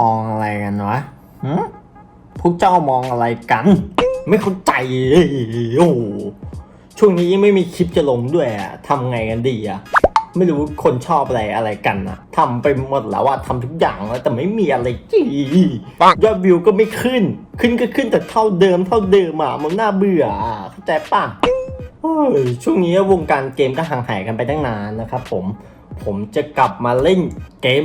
มองอะไรกันวะหึพวกเจ้ามองอะไรกัน ไม่เข้าใจโอ้ช่วงนี้ยังไม่มีคลิปจะลงด้วยอะทำไงกันดีอะไม่รู้คนชอบอะไรอะไรกันอะทำไปหมดแล้วอะทำทุกอย่างแล้วแต่ไม่มีอะไรจียอดวิวก็ไม่ขึ้น ขึ้นก็ขึ้นแต่เท่าเดิม เท่าเดิมอะมันน่าเบื่อเข้าใจป่ะช่วงนี้วงการเกมก็ห่างหายกันไปตั้งนานนะครับผมผมจะกลับมาเล่นเกม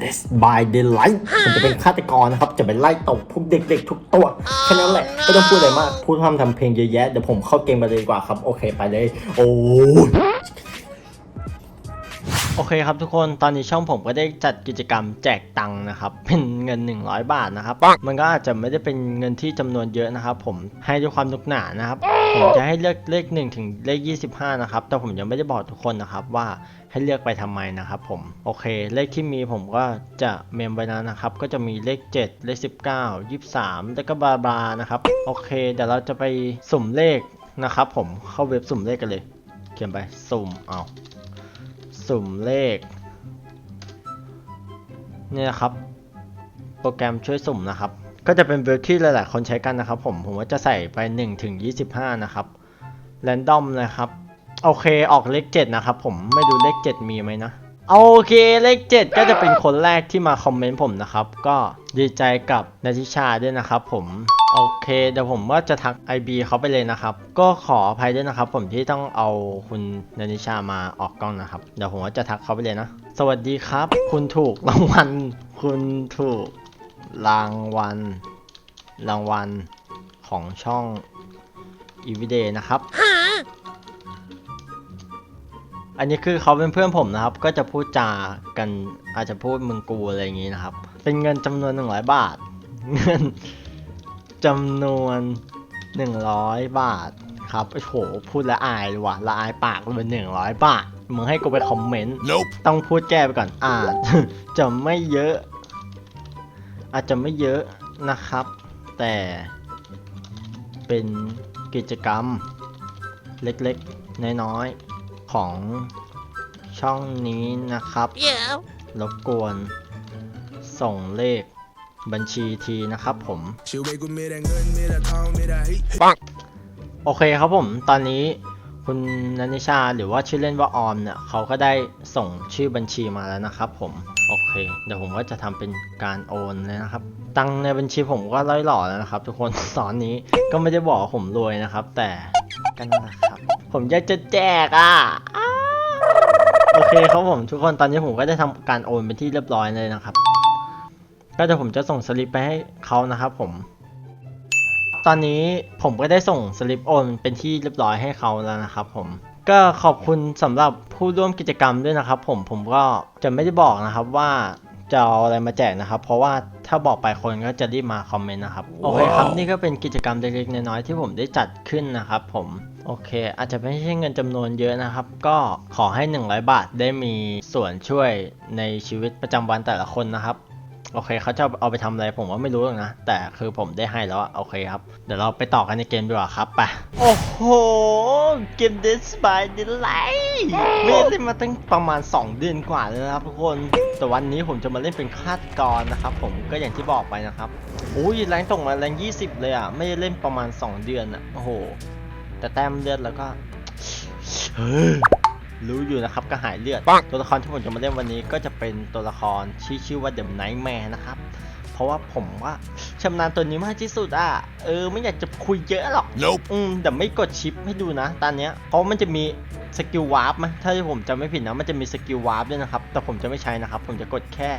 Death by Daylight ผมจะเป็นฆาตกรนะครับ จะไปไล่ตบพวกเด็กๆ ทุกตัว แค่นั้นแหละ ไม่ต้องพูดอะไรมาก พูดทำทำเพลงเยอะแยะ เดี๋ยวผมเข้าเกมไปเลยดีกว่าครับ โอเคไปเลย โอ้ยโอเคครับทุกคนตอนนี้ช่องผมก็ได้จัดกิจกรรมแจกตังค์นะครับ เป็นเงิน 100 บาทนะครับ มันก็อาจจะไม่ได้เป็นเงินที่จำนวนเยอะนะครับ ผมให้ด้วยความนุกหนานะครับ ผมจะให้เลือกเลข1ถึงเลข 25 นะครับ แต่ผมยังไม่ได้บอกทุกคนนะครับว่า ให้เลือกไปทำไมนะครับผม โอเค เลขที่มีผมก็จะเมมไว้แล้วนะครับ ก็จะมีเลข 7 เลข 19 23 แล้วก็บาบานะครับ โอเค เดี๋ยวเราจะไปสุ่มเลขนะครับผม เข้าเว็บสุ่มเลขกันเลย เขียนไป สุ่ม เอาสุ่มเลข เนี่ยครับ โปรแกรมช่วยสุ่มนะครับ ก็จะเป็นเว็บที่หลาย ๆ คนใช้กันนะครับผม ผมว่าจะใส่ไป1ถึง25 นะครับ แรนดอมนะครับ โอเคออกเลข7นะครับผมไม่ดูเลข7มีไหมนะโอเคเลข 7 ก็จะเป็นคนแรกที่มาคอมเมนต์ผมนะครับ ก็ดีใจกับนาทิชาด้วยนะครับผมโอเคเดี๋ยวผมว่าจะทัก IB เขาไปเลยนะครับ ก็ขออภัยด้วยนะครับ ผมที่ต้องเอาคุณนานิชามาออกกล้องนะครับ เดี๋ยวผมว่าจะทักเขาไปเลยนะ สวัสดีครับ คุณถูกรางวัล คุณถูกรางวัล รางวัลของช่อง e v i d a y นะครับ อันนี้คือเขาเป็นเพื่อนผมนะครับ ก็จะพูดจากันอาจจะพูดมึงกูอะไรอย่างนี้นะครับ เป็นเงินจำนวน100บาท เงินจำนวน100บาทครับโอ้โหพูดละอายเลยว่ะละอายปากเลย100บาทมึงให้กูไปคอมเมนต์ Nope. ต้องพูดแก้ไปก่อนอาจจะไม่เยอะ อาจจะไม่เยอะนะครับ แต่เป็นกิจกรรมเล็กๆ น้อยๆ ของช่องนี้นะครับ Yeah. รบกวนส่งเลขบัญชีทีนะครับผมชีวิตกูมีแต่เงินมีแต่ทองมีแต่ฮิโอเคครับผม ตอนนี้คุณนันนิชาหรือว่าชื่อเล่นว่าออมเนี่ยเขาก็ได้ส่งชื่อบัญชีมาแล้วนะครับผม โอเค เดี๋ยวผมก็จะทำเป็นการโอนเลยนะครับ ตังค์ในบัญชีผมก็ร้อยหล่อแล้วนะครับ ทุกคนตอนนี้ก็ไม่ได้บอกว่าผมรวยนะครับ แต่ก็นั่นแหละครับ ผมอยากจะแจกอะโอเคครับผมทุกคนตอนนี้ผมก็ได้ทำการโอนเป็นที่เรียบร้อยเลยนะครับ ก็จะผมจะส่งสลิปไปให้เขานะครับผม ตอนนี้ผมก็ได้ส่งสลิปโอนเป็นที่เรียบร้อยให้เขาแล้วนะครับผมก็ขอบคุณสำหรับผู้ร่วมกิจกรรมด้วยนะครับ ผมผมก็จะไม่ได้บอกนะครับว่า จะเอาอะไรมาแจกนะครับ เพราะว่าถ้าบอกไปคนก็จะรีบมาคอมเมนต์นะครับ โอเคครับ นี่ก็เป็นกิจกรรมเล็กๆน้อยๆที่ผมได้จัดขึ้นนะครับผมโอเค อาจจะไม่ใช่เงินจำนวนเยอะนะครับ ก็ขอให้ 100 บาทได้มีส่วนช่วยในชีวิตประจำวันแต่ละคนนะครับ โอเคเขาจะเอาไปทำอะไรผมว่าไม่รู้หรอกนะ แต่คือผมได้ให้แล้วอะโอเคครับ เดี๋ยวเราไปต่อกันในเกมดีกว่าครับไป โอ้โห เกม Dead by Daylight ไม่ได้เล่นมาตั้งประมาณ 2 เดือนกว่าแล้วนะครับทุกคน แต่วันนี้ผมจะมาเล่นเป็นฆาตกรนะครับ ผมก็อย่างที่บอกไปนะครับอุ้ยแรงตกมาแรง 20 เลยอะไม่ได้เล่นประมาณ 2 เดือนอะโอ้โห แต่แต้มเลือดแล้วก็ รู้อยู่นะครับกระหายเลือดปังตัวละครที่ผมจะมาเล่นวันนี้ก็จะเป็นตัวละครที่ชื่อว่า The Nightmare นะครับ เพราะว่าผมว่าชำนาญตัวนี้มากที่สุดอะ เออไม่อยากจะคุยเยอะหรอก Nope. อืมแต่ไม่กดชิปให้ดูนะตอนเนี้ยเพราะมันจะมีสกิลวาร์ปมั้ยถ้าผมจำไม่ผิดนะมันจะมีสกิลวาร์ปด้วยนะครับ แต่ผมจะไม่ใช้นะครับ ผมจะกดแค่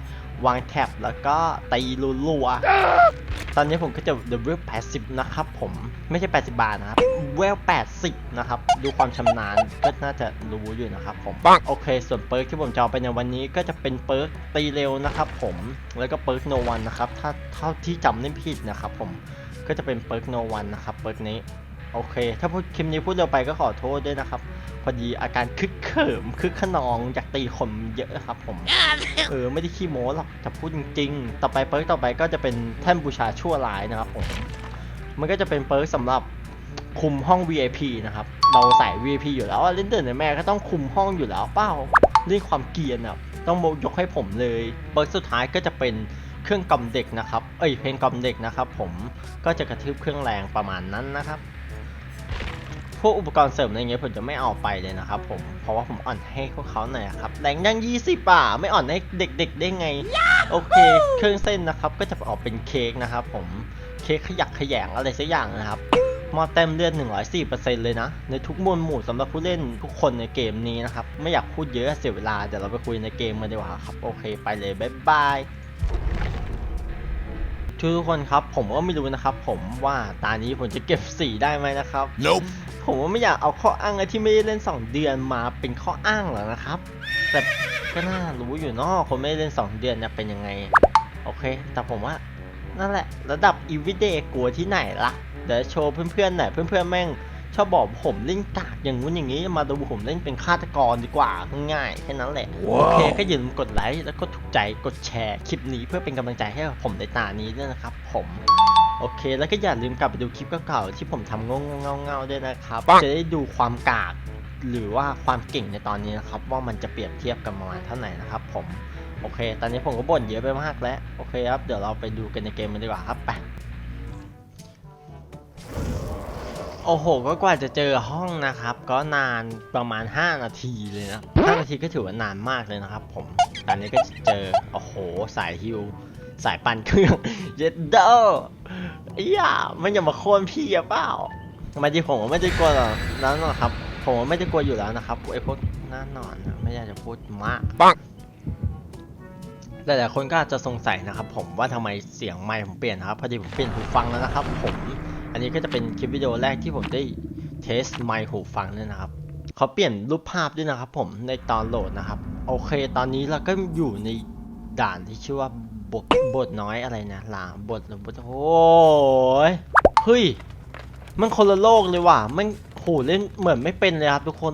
วางแท็บแล้วก็ตีรัวๆ ตอนนี้ผมก็จะเดเวล80 นะครับผมไม่ใช่ 80 บาทนะครับเวล80 นะครับ ดูความชำนาญก็น่าจะรู้อยู่นะครับผมปังโอเค ส่วนเปิร์กที่ผมจะเอาไปในวันนี้ก็จะเป็นเปิร์กตีเร็วนะครับผมแล้วก็เปิร์กโนวันนะครับถ้าเท่าที่จำไม่ผิดนะครับผมก็จะเป็นเปิร์กโนวันนะครับเปิร์กนี้ โอเค ถ้าพูดคลิปนี้พูดเร็วไปก็ขอโทษด้วยนะครับ พอดีอาการคึกเขิมคึกขนองอยากตีคนเยอะครับผม เออไม่ได้ขี้โม้หรอกแต่พูดจริงๆต่อไปเปิร์กต่อไปก็จะเป็นแท่นบูชาชั่วร้ายนะครับผม มันก็จะเป็นเปิร์กสำหรับคุมห้อง VIP นะครับ เราใส่ VIP อยู่แล้วอะเล่นเดินในแม่ก็ต้องคุมห้องอยู่แล้วเปล่าเรื่องความเกรียนอะต้องยกให้ผมเลยเปิร์กสุดท้ายก็จะเป็นเครื่องกล่อมเด็กนะครับ เอ้ยเพลงกล่อมเด็กนะครับ ผมก็จะกระทืบเครื่องแรงประมาณนั้นนะครับ พวกอุปกรณ์เสริมอะไรเงี้ยผมจะไม่เอาไปเลยนะครับผม เพราะว่าผมอ่อนให้พวกเขาหน่อยครับแรงยัง 20ป่ะไม่อ่อนให้เด็ก ๆ ได้ไง โอเค เครื่องเส้นนะครับ ก็จะออกเป็นเค้กนะครับผม เค้กขยักขยงอะไรสักอย่างนะครับ มอเต็มเลือด 104%เลยนะ ในทุกมวลหมู่สำหรับผู้เล่นทุกคนในเกมนี้นะครับ ไม่อยากพูดเยอะเสียเวลา เดี๋ยวเราไปคุยในเกมกันดีกว่าครับ โอเค ไปเลยบ๊ายบายทุกคนครับผมก็ไม่รู้นะครับผมว่าตานี้ผมจะเก็บสีได้ไหมนะครับ Nope. ผมว่าไม่อยากเอาข้ออ้างไอ้ที่ไม่ได้เล่น 2 เดือนมาเป็นข้ออ้างหรอกนะครับ แต่ก็น่ารู้อยู่เนอะคนไม่ได้เล่น 2 เดือนเนี่ยเป็นยังไง โอเค แต่ผมว่านั่นแหละ ระดับ everyday กลัวที่ไหนล่ะ เดี๋ยวโชว์เพื่อนๆหน่อยเพื่อนๆแม่งชอบบอกผมเล่นกากอย่างงู้นอย่างนี้มาดูผมเล่นเป็นฆาตกรดีกว่าง่ายๆแค่นั้นแหละโอเคก็อย่าลืมกดไลค์แล้วก็ถูกใจกดแชร์คลิปนี้เพื่อเป็นกำลังใจให้กับผมในตานี้ด้วยนะครับผม โอเค แล้วก็อย่าลืมกลับไปดูคลิปเก่าๆที่ผมทำงงเงาเงาๆด้วยนะครับ จะได้ดูความกากหรือว่าความเก่งในตอนนี้นะครับ ว่ามันจะเปรียบเทียบกันประมาณเท่าไหร่นะครับ ผมโอเค ตอนนี้ผมก็บ่นเยอะไปมากแล้ว โอเคครับ เดี๋ยวเราไปดูกันในเกมกันดีกว่าครับไปโอ้โห ก็กว่าจะเจอห้องนะครับ ก็นานประมาณ 5 นาทีเลยนะ 5 นาทีก็ถือว่านานมากเลยนะครับผม ตอนนี้ก็จะเจอ โอ้โห สายฮิว สายปั่นเครื่องเย็ดเดอไอ้ย่ามันอย่ามาโค่นพี่อะเปล่ามาดีผมว่าไม่ได้กลัวหรอกนั้นหรอกครับ ผมว่าไม่ได้กลัวอยู่แล้วนะครับไอ้พวกหน้านอนนะไม่อยากจะพูดมากปังหลายๆคนก็อาจจะสงสัยนะครับ ผมว่าทำไมเสียงไมค์ผมเปลี่ยนนะครับพอดีผมเปลี่ยนหูฟังแล้วนะครับ ผม อันนี้ก็จะเป็นคลิปวิดีโอแรกที่ผมได้เทสไมค์หูฟังเนี่ยนะครับเขาเปลี่ยนรูปภาพด้วยนะครับ ผมในตอนโหลดนะครับ โอเค ตอนนี้เราก็อยู่ในด่านที่ชื่อว่า บทบทน้อยอะไรนะลาบทหรือบทโอ้ยเฮ้ย มันคนละโลกเลยว่ะมันโหเล่นเหมือนไม่เป็นเลยครับทุกคน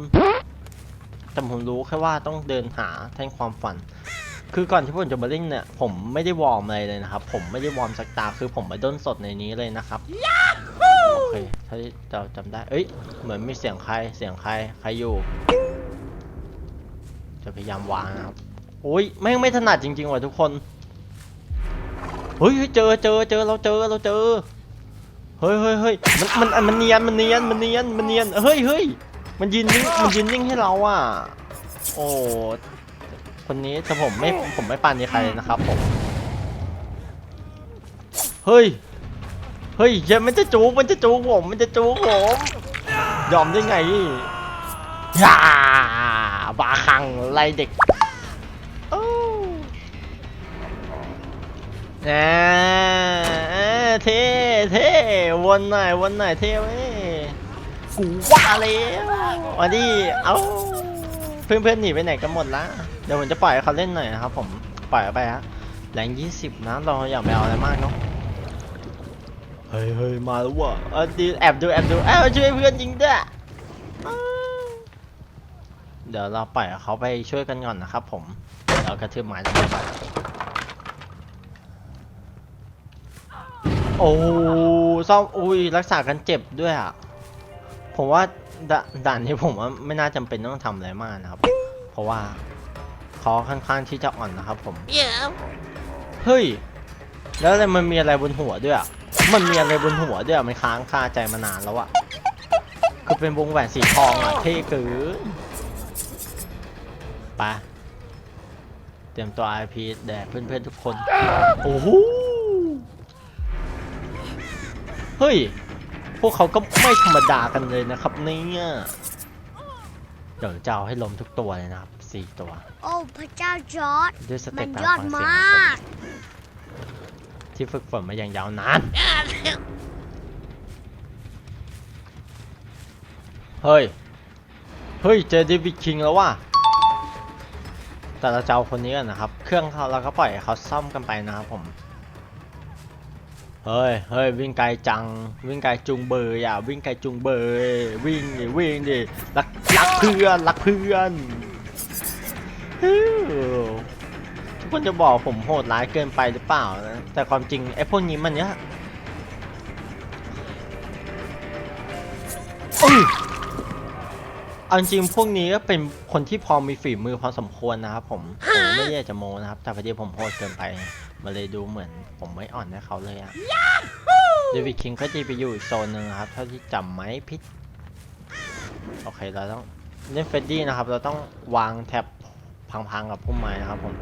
แต่ผมรู้แค่ว่าต้องเดินหาแท่งความฝัน คือก่อนที่ผมจะมาเล่นเนี่ยผมไม่ได้วอร์มอะไรเลยนะครับ ผมไม่ได้วอร์มสักตาคือผมมาด้นสดในนี้เลยนะครับโอเคถ้าเราจำได้ เอ้ย เหมือนมีเสียงใครเสียงใครใครอยู่ จะพยายามวางนะครับโอ้ยแม่งไม่ถนัดจริงๆว่ะทุกคน เฮ้ยเจอเจอเจอเราเจอเราเจอเฮ้ยเฮ้ยเฮ้ยมันมันมันเนียนมันเนียนมันเนียนมันเนียนเฮ้ยเฮ้ยมันยืนนิ่งมันยืนนิ่งให้เราอะโอ้คนนี้แต่ผมไม่ผมไม่ปานยีใครนะครับผมเฮ้ยเฮ้ยเหี้ยมันจะจูบมันจะจูบผมมันจะจูบผมยอมได้ไงย่าบาคังไล่เด็ก แหน่เท่เท่วนหน่อยวนหน่อยเท่เว้ยกูว่าแล้วมาดิเอ้าเพื่อนๆหนีไปไหนกันหมดละเดี๋ยวผมจะปล่อยให้เขาเล่นหน่อยนะครับผมปล่อยเขาไปฮะแรงยี่สิบนะเราอย่าไปเอาอะไรมากเนาะเฮ้ยเฮ้ยมาแล้วว่ะเออดีแอบดูแอบดูแอบช่วยเพื่อนจริงด้วยอ้าวเดี๋ยวเราปล่อยเขาไปช่วยกันก่อนนะครับผมเรากระทืบไม้แล้วไป โอ้ซ่อมอุ้ยรักษากันเจ็บด้วยอะ ผมว่าดด่านนี้ผมว่าไม่น่าจำเป็นต้องทำอะไรมากนะครับ เพราะว่าขาค่อนข้างที่จะอ่อนนะครับ ผมเฮ้ย แล้วอะไรมันมีอะไรบนหัวด้วยอะ มันมีอะไรบนหัวด้วยอะมันค้างคาใจมานานแล้วอะ คือเป็นวงแหวนสีทองอะเท่เกินไปเตรียมตัว IP แด่เพื่อนๆทุกคน โอ้โห เฮ้ย พวกเขาก็ไม่ธรรมดากันเลยนะครับเนี่ยเดี๋ยวจะเอาให้ล้มทุกตัวเลยนะครับสี่ตัว โอ้พระเจ้าจอร์ดด้วยสมัเต็ปนการยอดฟังเสียงมของผมากที่ฝึกฝนมาอย่างยาวนาน เฮ้ย เฮ้ย เจอเดวิดคิงแล้วว่ะ แต่เราจะเอาคนนี้กันนะครับ เครื่องเขาเราก็ปล่อยให้เขาซ่อมกันไปนะครับผม เฮ้ย เฮ้ย วิ่งไกลจัง วิ่งไกลจุงเบยอะ วิ่งไกลจุงเบยวิ่งดิวิ่งดิ รักรักเพื่อน รักเพื่อนทุกคนจะบอกผมโหดร้ายเกินไปหรือเปล่านะ แต่ความจริงไอ้พวกนี้มันเนี้ยเอาจริงพวกนี้ก็เป็นคนที่พอมีฝีมือพอสมควรนะครับผมผมไม่อยากจะโมนะครับ แต่พอดีผมโหดเกินไป มันเลยดูเหมือนผมไม่อ่อนให้เขาเลยอะเดวิดคิงก็จะไปอยู่อีกโซนหนึ่งนะครับ เท่าที่จำไหมพิษโอเคเราต้องเล่นเฟดดี้นะครับ เราต้องวางแท็บพังๆกับพุ่มไม้นะครับผม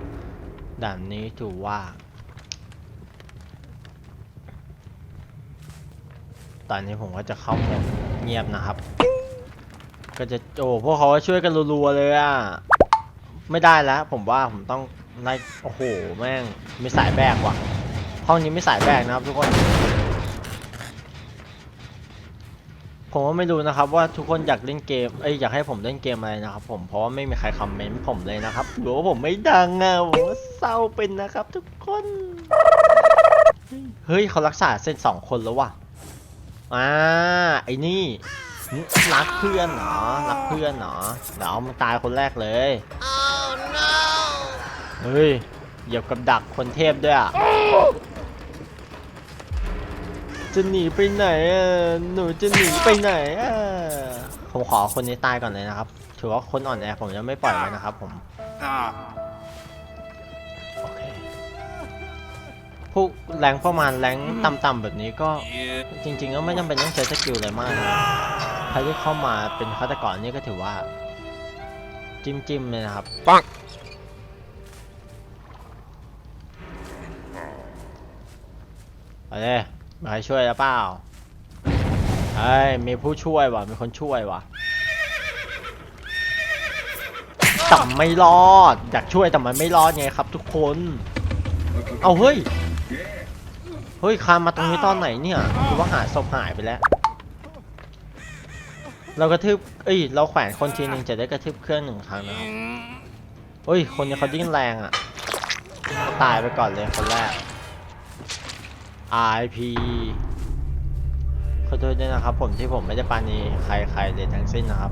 ด่านนี้ถือว่าตอนนี้ผมก็จะเข้าโหมดเงียบนะครับ ก็จะโอ้พวกเขาก็ช่วยกันรัวๆเลยอะ ไม่ได้แล้ว ผมว่าผมต้อง ไล่โอ้โห แม่ง มีสายแบกว่ะ ห้องนี้ไม่สายแบกนะครับทุกคน ผมก็ไม่รู้นะครับว่าทุกคนอยากเล่นเกม เอ้ยอยากให้ผมเล่นเกมอะไรนะครับผม เพราะว่าไม่มีใครคอมเมนต์ผมเลยนะครับหรือว่าผมไม่ดังอะผมว่าเศร้าเป็นนะครับ ทุกคน เฮ้ยเขารักษาเส้นสองคนแล้วว่ะ อ่าไอ้นี่รักเพื่อนเหรอ รักเพื่อนเหรอ เดี๋ยวเอามึงตายคนแรกเลย Oh no! เฮ้ย เหยียบกับดักคนเทพด้วยอะ จะหนีไปไหนอะ หนูจะหนีไปไหนอะ ผมขอคนนี้ตายก่อนเลยนะครับ ถือว่าคนอ่อนแอผมจะไม่ปล่อยไว้นะครับผม โอเค พวกแรงประมาณแรงต่ำๆแบบนี้ก็จริง ๆ ก็ไม่จำเป็นต้องใช้สกิลอะไรมากนะใครที่เข้ามาเป็นฆาตกรนี่ก็ถือว่า จิ้มจิ้มๆเลยนะครับปัง ไปเลยมีใครช่วยแล้วเปล่าเฮ้ยมีผู้ช่วยว่ะมีคนช่วยว่ะแต่ไม่รอดอยากช่วยแต่มันไม่รอดไงครับ ทุกคน เอาเฮ้ย เฮ้ยคานมาตรงนี้ตอนไหนเนี่ยคือว่าหาศพหายไปแล้ว เรากระทืบเอ้ย เราแขวนคนทีหนึ่งจะได้กระทืบเครื่องหนึ่งครั้งนะครับเฮ้ย คนนี้เขาดิ้นแรงอะเขาตายไปก่อนเลยคนแรก RIP ขอโทษด้วยนะครับ ผมที่ผมไม่ได้ปานีใครใครเลยทั้งสิ้นนะครับ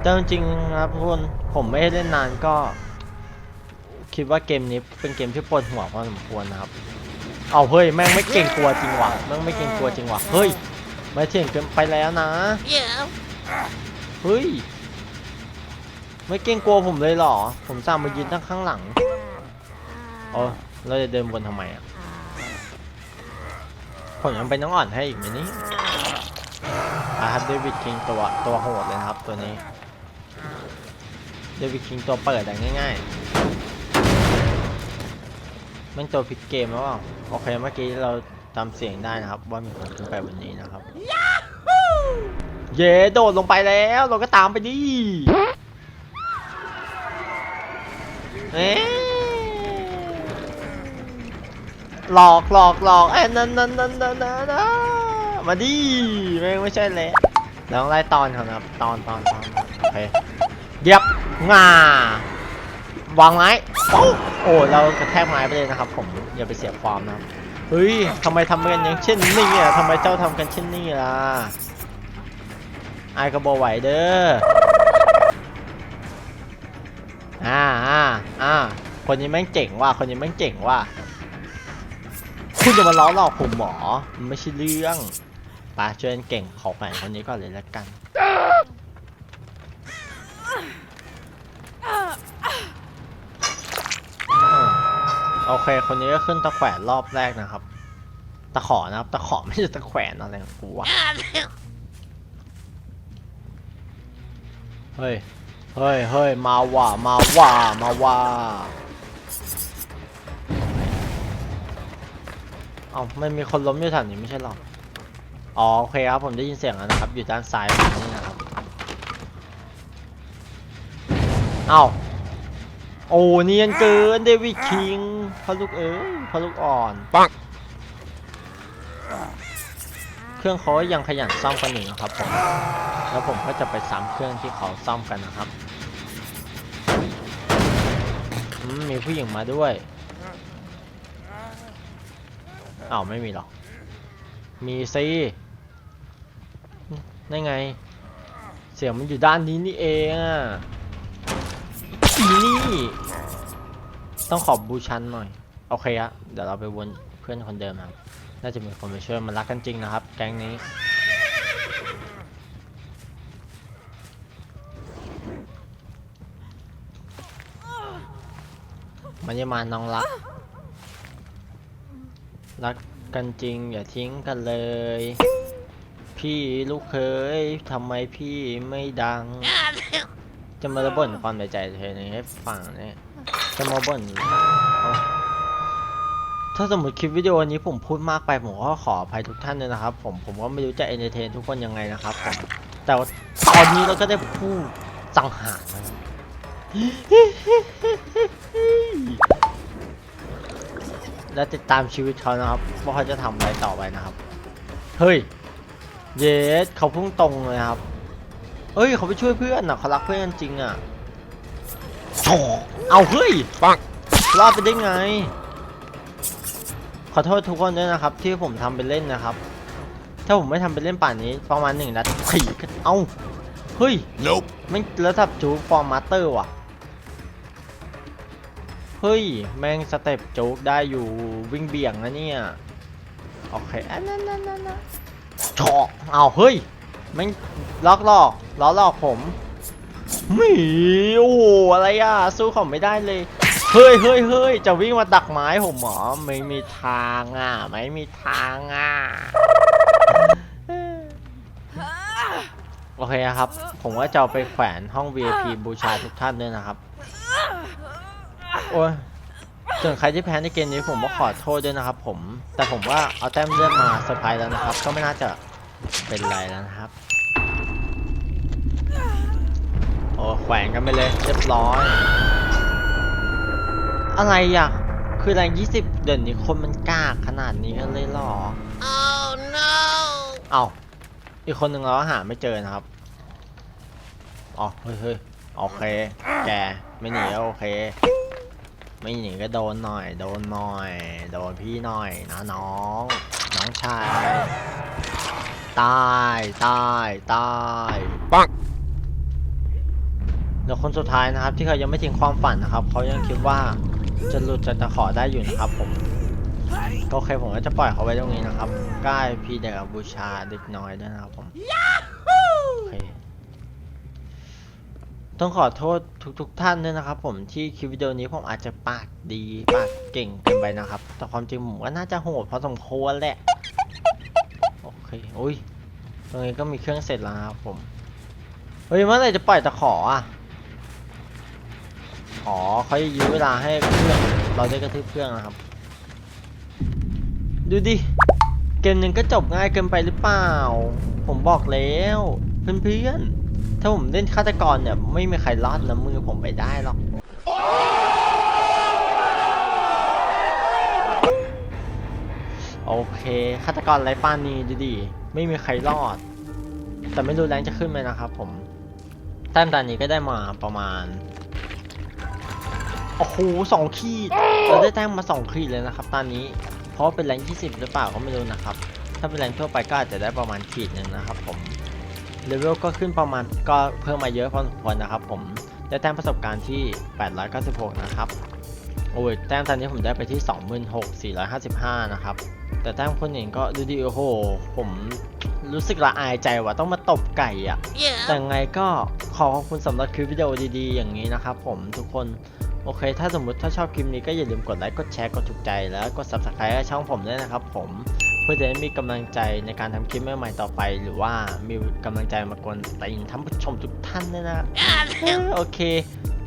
แต่จริงๆนะครับทุกคนผมไม่ได้เล่นนานก็ คิดว่าเกมนี้เป็นเกมที่ปวดหัวพอสมควรนะครับ เอาเฮ้ยแม่งไม่เก่งกลัวจริงว่ะแม่งไม่เก่งกลัวจริงว่ะเฮ้ยไม่เถียงเกินไปแล้วนะเฮ้ยไม่เก่งกลัวผมเลยเหรอ ผมสามมายืนตั้งข้างหลัง อ้เราจะเดินบนทำไมอะผมยังเป็นน้องอ่อนให้อีกไหมนี่อาครับเดวิดคิงตัวตัวโหดเลยนะครับตัวนี้เดวิดคิงตัวเปิดอะง่ายๆแม่งตัวพลิกเกมแล้วเปล่าโอเคเมื่อกี้เราจำเสียงได้นะครับ ว่ามีคนขึ้นไปบนนี้นะครับเย่โดดลงไปแล้วเราก็ตามไปดิเอ๊ หลอกหลอกหลอกเอ้นั่นนั่นนั่นนั่นนั่นมาดิไม่ไม่ใช่เลยเราต้องไล่ตอนเขานะครับตอนตอนตอนโอเคเดียบงาวางไม้โอ้โอ้เรากระแทกไม้ไปเลยนะครับ ผมอย่าไปเสียความนะครับเฮ้ยทำไมทำกันอย่างเช่นนี้อะทำไมเจ้าทำกันเช่นนี้ล่ะไอ้ก็บอไหวเด้ออ่าอ่าอ่าคนนี้แม่งเจ๋งว่ะคนนี้แม่งเจ๋งว่ะ คุณจะมาล้อหลอกผมหมอมันไม่ใช่เรื่องปาเชิญเก่งขอแขวนคนนี้ก่อนเลยละกัน โอเค คนนี้ก็ขึ้นตะแขวนรอบแรกนะครับ ตะขอนะครับ ตะขอไม่ใช่ตะแขวนอะไรของกูวะเฮ้ย เฮ้ย เฮ้ย มาว่ะ มาว่ะ มาว่ะ อ้าไม่มีคนล้มอยู่แถวนี้ไม่ใช่หรออ๋อโอเคครับผมได้ยินเสียงแล้วนะครับ อยู่ด้านซ้ายผมนี่นะครับเอ้าโอ้เนียนเกินเดวิดคิงพอลูกเอ้ยพอลูกอ่อนปังเครื่องเขาก็ยังขยันซ่อมกันอยู่นะครับผมแล้วผมก็จะไปซ้ำเครื่องที่เขาซ่อมกันนะครับอืมมีผู้หญิงมาด้วย อ้าวไม่มีหรอก มีซีได้ไง เสียงมันอยู่ด้านนี้นี่เองอะอีนี่ ต้องขอบบูชันหน่อย โอเคอะเดี๋ยวเราไปวนเพื่อนคนเดิมครับ น่าจะมีคนมาช่วยมันรักกันจริงนะครับ แก๊งนี้มันจะมาน้องรัก รักกันจริงอย่าทิ้งกันเลย พี่ลูกเคยทำไมพี่ไม่ดัง จะมาระบ่นความในใจเธอในให้ฟังเนี่ยจะมาบ่นถ้าสมมติคลิปวิดีโอนี้ผมพูดมากไปผมก็ขออภัยทุกท่านเลยนะครับ ผมผมก็ไม่รู้จะเอนเตอร์เทนทุกคนยังไงนะครับผมแต่ตอนนี้เราก็ได้พูดสังหาน และติดตามชีวิตเขานะครับว่าเขาจะทำอะไรต่อไปนะครับ เฮ้ย เยสเขาพุ่งตรงเลยครับ เอ้ยเขาไปช่วยเพื่อนอะเขารักเพื่อนจริงอะโถ่เอาเฮ้ยปังรอดไปได้ไง ขอโทษทุกคนด้วยนะครับ ที่ผมทำเป็นเล่นนะครับ ถ้าผมไม่ทำเป็นเล่นป่านนี้ประมาณหนึ่งนาทีก็เอ้าเฮ้ย Nope. ไม่ระดับจูฟอร์มาสเตอร์ว่ะ เฮ้ย แม่งสเต็ปโจ๊กได้อยู่วิ่งเบี่ยงนะเนี่ย โอเคอันนั้นนั่นนั่นนั่นเฉาะเอาเฮ้ยแม่งล็อกลอกล้อหลอกผมหมีโอ้โหอะไรอะ สู้เขาไม่ได้เลย เฮ้ยเฮ้ยเฮ้ยจะวิ่งมาดักไม้ผมหรอไม่มีทางอะ ไม่มีทางอะโอเคครับ ผมว่าจะไปแขวนห้อง VIP บูชาทุกท่านด้วยนะครับ โอ้ยส่วนใครที่แพ้ในเกมนี้ผมก็ขอโทษด้วยนะครับผม แต่ผมว่าเอาแต้มเลือดมาเซอร์ไพรส์แล้วนะครับ ก็ไม่น่าจะเป็นไรแล้วนะครับ โอ้แขวนกันไปเลยเรียบร้อย อะไรอะ คือแรง20 เดี๋ยวนี้คนมันกล้าขนาดนี้กันเลยเหรอ Oh no! เอาอีกคนหนึ่งเราก็หาไม่เจอนะครับ อ๋อ เฮ้ยเฮ้ยโอเค แก ไม่หนีก็โอเค ไม่หนีก็โดนหน่อย โดนหน่อย โดนพี่หน่อยนะน้อง น้องชายตายตายตายปังเดี๋ยวคนสุดท้ายนะครับ ที่เขายังไม่ทิ้งความฝันนะครับเขายังคิดว่าจะหลุดจะตะขอได้อยู่นะครับผมก็โอเคผมก็จะปล่อยเขาไว้ตรงนี้นะครับใกล้พี่เด็กบูชาเด็กน้อยด้วยนะครับผมโอเค ต้องขอโทษทุกๆทท่านด้วยนะครับ ผมที่คลิปวิดีโอนี้ผมอาจจะปากดีปากเก่งเกินไปนะครับ แต่ความจริงผมว่าน่าจะโหดพอสมควรแหละ โอเคอุ้ยตรงนี้ก็มีเครื่องเสร็จแล้วนะครับผม เฮ้ยเมื่อไหร่จะปล่อยตะขออะอ๋อเขาจะยื้อเวลาให้เครื่องเราได้กระทืบเครื่องนะครับ ดูดิ เกมหนึ่งก็จบง่ายเกินไปหรือเปล่า ผมบอกแล้ว เพื่อนๆ ถ้าผมเล่นฆาตกรเนี่ยไม่มีใครรอดน้ำมือผมไปได้หรอกโอเคฆาตกรไรปานีดูดิไม่มีใครรอด แต่ไม่รู้แรงจะขึ้นไหมนะครับผมแต้มตอนนี้ก็ได้มาประมาณโอ้โหสองขีดเราได้แต้มมาสองขีดเลยนะครับตอนนี้ เพราะเป็นแรงที่สิบหรือเปล่าก็ไม่รู้นะครับ ถ้าเป็นแรงทั่วไปก็อาจจะได้ประมาณขีดหนึ่งนะครับผม เลเวลก็ขึ้นประมาณก็เพิ่มมาเยอะพอสมควรนะครับผมได้แต้มประสบการณ์ที่ 896 นะครับโอ้ยแต้มตอนนี้ผมได้ไปที่ 26,455 นะครับ แต่แต้มคนอื่นก็ดูดีโอ้โห ผมรู้สึกละอายใจว่าต้องมาตบไก่อะแต่ Yeah. ไงก็ขอขอบคุณสำหรับคลิปวิดีโอดีๆ อย่างนี้นะครับผมทุกคน โอเค ถ้าสมมุติถ้าชอบคลิปนี้ก็อย่าลืมกดไลค์ กดแชร์ กดถูกใจแล้วกด subscribe ให้ช่องผมด้วยนะครับผมเพื่อจะได้มีกำลังใจในการทำคลิปใหม่ๆต่อไป หรือว่ามีกำลังใจมากวนตีนท่านผู้ชมทุกท่านด้วยนะเออโอเค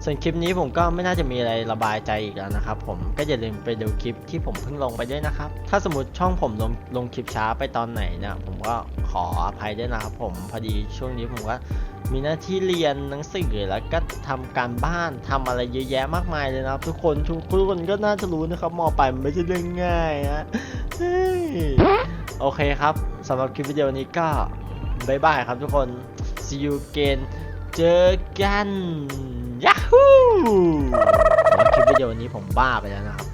ส่วนคลิปนี้ผมก็ไม่น่าจะมีอะไรระบายใจอีกแล้วนะครับผมก็อย่าลืมไปดูคลิปที่ผมเพิ่งลงไปด้วยนะครับ ถ้าสมมติช่องผมลงลงคลิปช้าไปตอนไหนเนี่ยผมก็ขออภัยด้วยนะครับผมพอดีช่วงนี้ผมก็ มีหน้าที่เรียนหนังสือแล้วก็ทำการบ้านทำอะไรเยอะแยะมากมายเลยนะครับ ทุกคนทุกคนก็น่าจะรู้นะครับมอไปลามันไม่ใช่เรื่องง่ายนะโอเคครับสำหรับคลิปวิดีโอนี้ก็บายบายครับทุกคน see you again เจอกัน ยาฮูคลิปวิดีโอนี้ผมบ้าไปแล้วนะครับ